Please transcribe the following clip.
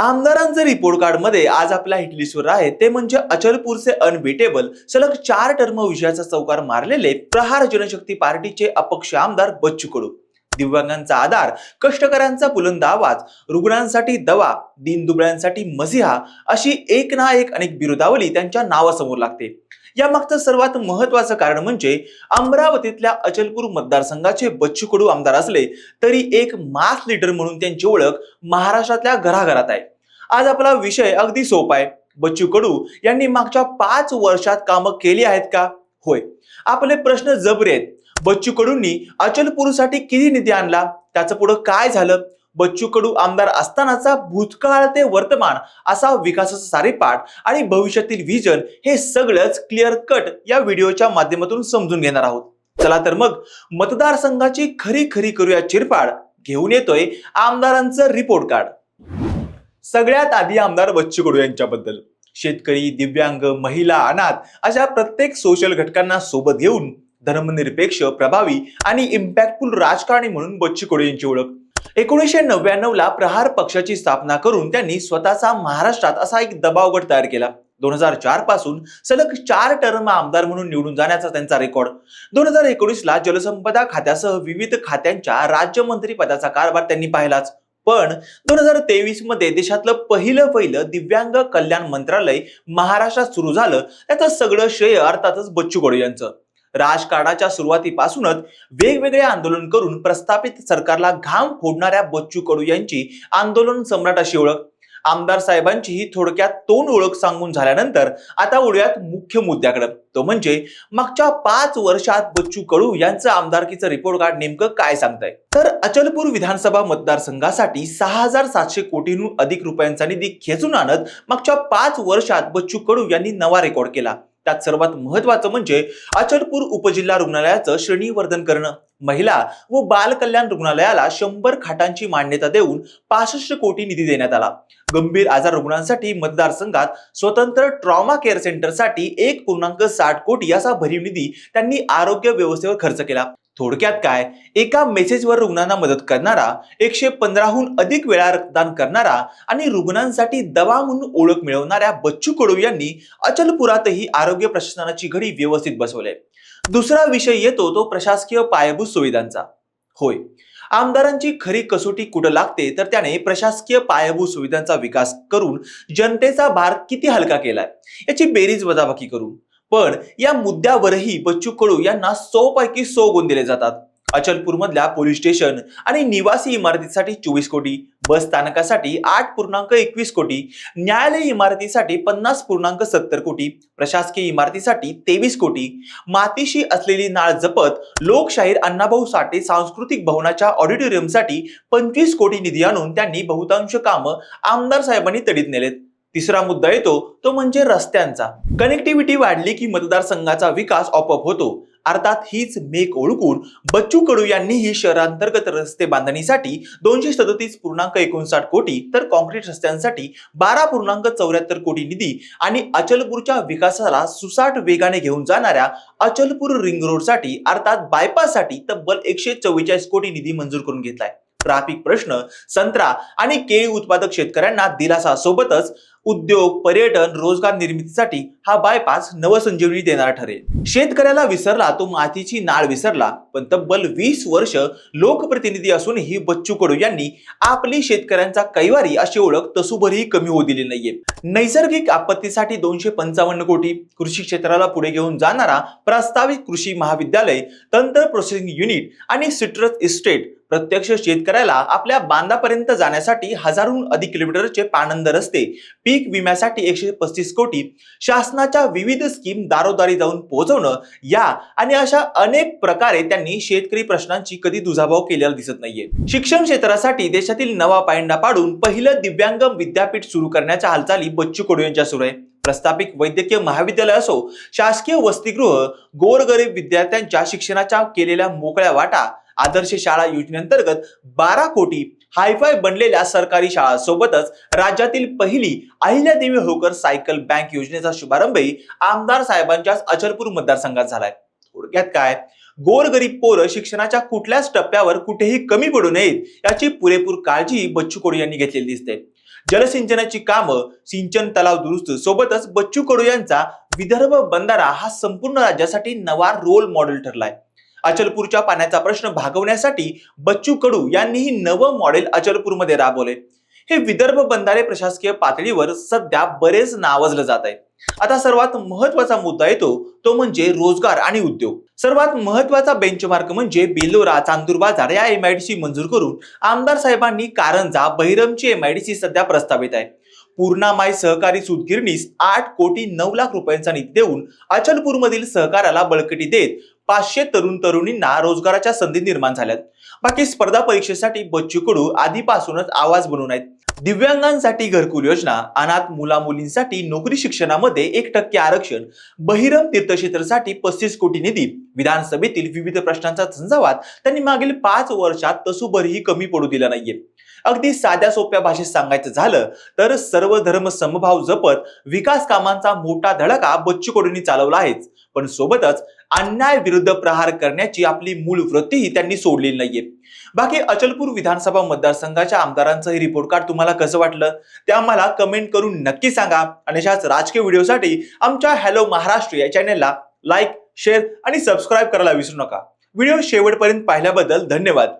आमदारांचं रिपोर्ट कार्डमध्ये आज आपल्या हिटलिस्टवर आहे. ते म्हणजे अचलपूरचे अनबिटेबल सलग चार टर्म विजयाचा चौकार मारलेले प्रहार जनशक्ती पार्टीचे अपक्ष आमदार बच्चू कडू दिव्यांगांचा आधार कष्टकऱ्यांचा बुलंद आवाज रुग्णांसाठी दवा दिनदुबळ्यांसाठी मसिहा अशी एक ना एक अनेक बिरुदावली त्यांच्या नावासमोर लागते. यामागचं सर्वात महत्वाचं कारण म्हणजे अमरावतीतल्या अचलपूर मतदारसंघाचे बच्चू कडू आमदार असले तरी एक मास लीडर म्हणून त्यांची ओळख महाराष्ट्रातल्या घराघरात आहे. आज आपला विषय अगदी सोपा आहे. बच्चू कडू यांनी मागच्या पाच वर्षात कामं केली आहेत का? होय. आपले प्रश्न जबरे आहेत. बच्चू कडूंनी अचलपूरसाठी किती निधी आणला? त्याचं पुढं काय झालं? बच्चू कडू आमदार असतानाचा भूतकाळ ते वर्तमान असा विकासाचा सारेपाठ आणि भविष्यातील व्हिजन हे सगळंच क्लिअर कट या व्हिडिओच्या माध्यमातून समजून घेणार आहोत. चला तर मग मतदारसंघाची खरी खरी करूया चिरपाड घेऊन येतोय आमदारांचं रिपोर्ट कार्ड सगळ्यात आधी आमदार बच्चू कडू यांच्याबद्दल. शेतकरी दिव्यांग महिला अनाथ अशा प्रत्येक सोशल घटकांना सोबत घेऊन धर्मनिरपेक्ष प्रभावी आणि इम्पॅक्टफुल राजकारणी म्हणून बच्चू कडू यांची ओळख. एकोणीसशे नव्याण्णवला प्रहार पक्षाची स्थापना करून त्यांनी स्वतःचा महाराष्ट्रात असा एक दबावगट तयार केला. दोन हजार चारपासून सलग चार टर्म आमदार म्हणून निवडून जाण्याचा त्यांचा रेकॉर्ड दोन हजार एकोणीसला जलसंपदा खात्यासह विविध खात्यांच्या राज्यमंत्री पदाचा कारभार त्यांनी पाहिलाच. पण दोन हजार तेवीसमध्ये देशातलं पहिलं पहिलं दिव्यांग कल्याण मंत्रालय महाराष्ट्रात सुरू झालं. त्याचं सगळं श्रेय अर्थातच बच्चू कडू यांचं. राजकारणाच्या सुरुवातीपासूनच वेगवेगळे आंदोलन करून प्रस्थापित सरकारला घाम फोडणाऱ्या बच्चू कडू यांची आंदोलन सम्राट अशी ओळख. आमदार साहेबांची ही थोडक्यात तोंड ओळख सांगून झाल्यानंतर आता वळूयात मुख्य मुद्द्याकडे. तो म्हणजे मागच्या पाच वर्षात बच्चू कडू यांचं आमदारकीचं रिपोर्ट कार्ड नेमकं काय सांगताय? तर अचलपूर विधानसभा मतदारसंघासाठी सहा हजार सातशे कोटींहून अधिक रुपयांचा निधी खेचून आणत मागच्या पाच वर्षात बच्चू कडू यांनी नवा रेकॉर्ड केला. त्यात सर्वात महत्वाचं म्हणजे अचलपूर उपजिल्हा रुग्णालयाचं श्रेणीवर्धन करणं. महिला व बाल कल्याण रुग्णालयाला शंभर खाटांची मान्यता देऊन पासष्ट कोटी निधी देण्यात आला. गंभीर आजार रुग्णांसाठी मतदारसंघात स्वतंत्र ट्रॉमा केअर सेंटरसाठी एक पूर्णांक साठ कोटी असा भरीव निधी त्यांनी आरोग्य व्यवस्थेवर खर्च केला. थोडक्यात काय? एका मेसेजवर रुग्णांना मदत करणारा एकशे पंधराहून अधिक वेळा रक्तदान करणारा आणि रुग्णांसाठी दवा म्हणून ओळख मिळवणाऱ्या बच्चू कडू यांनी अचलपुरातही आरोग्य प्रशासनाची घडी व्यवस्थित बसवले. दुसरा विषय येतो तो प्रशासकीय पायाभूत सुविधांचा. होय. आमदारांची खरी कसोटी कुठं लागते तर त्याने प्रशासकीय पायाभूत सुविधांचा विकास करून जनतेचा भार किती हलका केलाय याची बेरीज वजाबाकी करून. पण या मुद्द्यावरही बच्चू कडू यांना सो पैकी सो गुण दिले जातात. अचलपूर मधल्या पोलीस स्टेशन आणि निवासी इमारतीसाठी चोवीस कोटी बस स्थानकासाठी आठ पूर्णांक एकवीस कोटी न्यायालय इमारतीसाठी पन्नास पूर्णांक सत्तर कोटी प्रशासकीय इमारतीसाठी तेवीस कोटी मातीशी असलेली नाळ जपत लोकशाहीर अण्णाभाऊ साठे सांस्कृतिक भवनाच्या ऑडिटोरियमसाठी पंचवीस कोटी निधी आणून त्यांनी बहुतांश कामं आमदार साहेबांनी तडीत नेलेत. तिसरा मुद्दा येतो तो म्हणजे रस्त्यांचा. कनेक्टिव्हिटी वाढली की मतदारसंघाचा विकास आपोआप होतो. अर्थात हीच मेक ओळखून बच्चू कडू यांनीही शहरांतर्गत रस्ते बांधणीसाठी दोनशे सदतीस पूर्णांक एकोणसाठ कोटी तर कॉन्क्रीट रस्त्यांसाठी बारा पूर्णांक चौऱ्याहत्तर कोटी निधी आणि अचलपूरच्या विकासाला सुसाट वेगाने घेऊन जाणाऱ्या अचलपूर रिंग रोडसाठी अर्थात बायपाससाठी तब्बल एकशे चव्वेचाळीस कोटी निधी मंजूर करून घेतलाय. ट्राफिक प्रश्न संत्रा आणि केळी उत्पादक शेतकऱ्यांना दिलासा सोबतच उद्योग पर्यटन रोजगार निर्मितीसाठी हा बायपास नवसंजीवनी देणारा ठरेल. शेतकऱ्याला विसरला तो मातीची नाळ विसरला पण तब्बल वीस वर्ष लोकप्रतिनिधी असूनही बच्चू कडू यांनी आपली शेतकऱ्यांचा कैवारी अशी ओळख तसूभरही कमी होऊ दिली नाहीये. नैसर्गिक आपत्तीसाठी दोनशे पंचावन्न कोटी कृषी क्षेत्राला पुढे घेऊन जाणारा प्रस्तावित कृषी महाविद्यालय तंत्र प्रोसेसिंग युनिट आणि सिट्रस इस्टेट प्रत्यक्ष शेतकऱ्याला आपल्या बांधापर्यंत जाण्यासाठी हजारहून अधिक किलोमीटरचे पाणंद रस्ते पीक विम्यासाठी एकशे पस्तीस कोटी शासनाच्या विविध स्कीम दारोदारी जाऊन पोहोचवणं या आणि अशा अनेक प्रकारे त्यांनी शेतकरी प्रश्नांची कधी दुजाभाव केलेला दिसत नाहीये. शिक्षण क्षेत्रासाठी देशातील नवा पायंडा पाडून पहिलं दिव्यांग विद्यापीठ सुरू करण्याच्या हालचाली बच्चू कडू यांच्या सुरू आहे. प्रस्थापित वैद्यकीय महाविद्यालय असो शासकीय वसतिगृह गोरगरीब विद्यार्थ्यांच्या शिक्षणाच्या केलेल्या मोकळ्या वाटा आदर्श शाळा योजनेअंतर्गत बारा कोटी हायफाय बनलेल्या सरकारी शाळांसोबतच राज्यातील पहिली अहिल्यादेवी होळकर सायकल बँक योजनेचा शुभारंभही आमदार साहेबांच्याच अचलपूर मतदारसंघात झालाय. थोडक्यात काय? गोरगरीब पोरं शिक्षणाच्या कुठल्याच टप्प्यावर कुठेही कमी पडू नयेत याची पुरेपूर काळजी बच्चू कडू यांनी घेतलेली दिसते. जलसिंचनाची कामं सिंचन तलाव दुरुस्त सोबतच बच्चू कडू यांचा विदर्भ बंधारा हा संपूर्ण राज्यासाठी नवा रोल मॉडेल ठरलाय. अचलपूरच्या पाण्याचा प्रश्न भागवण्यासाठी बच्चू कडू यांनीही नवं मॉडेल अचलपूरमध्ये राबवले हे विदर्भ बंधारे प्रशासकीय पातळीवर सध्या बरेच नावाजलं जात आहे. आता सर्वात महत्त्वाचा मुद्दा येतो तो म्हणजे रोजगार आणि उद्योग. सर्वात महत्त्वाचा बेंचमार्क म्हणजे बेलोरा चांदूर बाजार या एमआयडीसी मंजूर करून आमदार साहेबांनी कारंजा बहिरमची एमआयडीसी सध्या प्रस्तावित आहे. पूर्णामाई सहकारी सूतगिरणीस आठ कोटी नऊ लाख रुपयांचा निधी देऊन अचलपूरमधील सहकाराला बळकटी देत पाचशे तरुण तरुणींना रोजगाराच्या संधी निर्माण झाल्यात. बाकी स्पर्धा परीक्षेसाठी बच्चू कडू आधीपासूनच आवाज बनवून आहेत. दिव्यांगांसाठी घरकुल योजना अनाथ मुला मुलींसाठी नोकरी शिक्षणामध्ये एक टक्के आरक्षण बहिरम तीर्थक्षेत्रासाठी पस्तीस कोटी निधी. विधानसभेतील विविध प्रश्नांचा झंझावात त्यांनी मागील पाच वर्षात तसूभरही कमी पडू दिला नाहीये. अगदी साध्या सोप्या भाषेत सांगायचं झालं तर सर्व धर्म समभाव जपत विकास कामांचा मोठा धडका बच्चू कडूंनी चालवला आहेच. पण सोबतच अन्याय विरुद्ध प्रहार करण्याची आपली मूळ वृत्तीही त्यांनी सोडलेली नाहीये. बाकी अचलपूर विधानसभा मतदारसंघाच्या आमदारांचं हे रिपोर्ट कार्ड तुम्हाला कसं वाटलं? ते आम्हाला कमेंट करून नक्की सांगा. आणि अशाच राजकीय व्हिडिओसाठी आमच्या हॅलो महाराष्ट्र या चॅनेलला लाईक शेअर आणि सबस्क्राईब करायला विसरू नका. व्हिडिओ शेवटपर्यंत पाहिल्याबद्दल धन्यवाद.